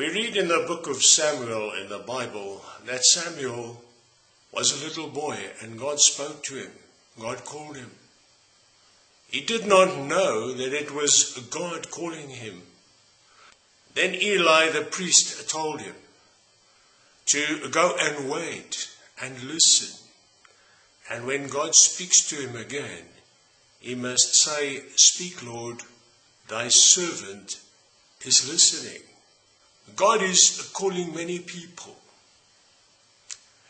We read in the book of Samuel in the Bible that Samuel was a little boy and God spoke to him. God called him. He did not know that it was God calling him. Then Eli the priest told him to go and wait and listen. And when God speaks to him again, he must say, Speak, Lord, thy servant is listening. God is calling many people.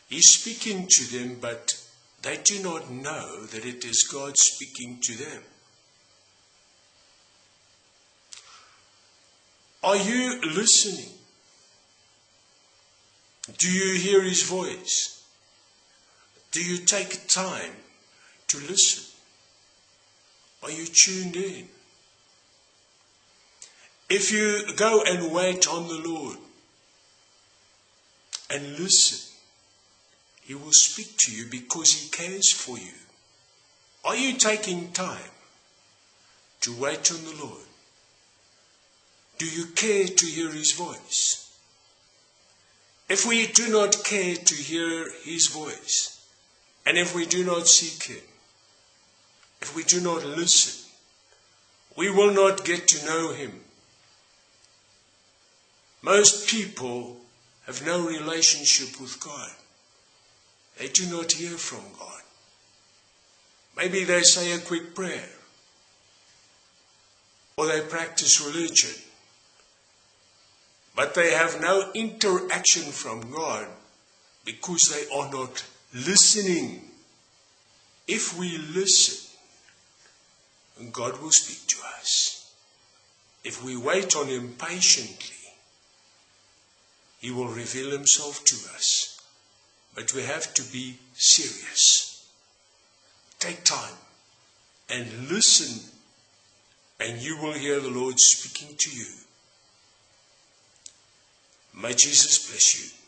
He's speaking to them, but they do not know that it is God speaking to them. Are you listening? Do you hear his voice? Do you take time to listen? Are you tuned in? If you go and wait on the Lord and listen, He will speak to you because He cares for you. Are you taking time to wait on the Lord? Do you care to hear His voice? If we do not care to hear His voice, and if we do not seek Him, if we do not listen, we will not get to know Him most people have no relationship with God. They do not hear from God. Maybe they say a quick prayer. Or they practice religion. But they have no interaction from God because they are not listening. If we listen, God will speak to us. If we wait on Him patiently, he will reveal himself to us. But we have to be serious. Take time and listen, and you will hear the Lord speaking to you. May Jesus bless you.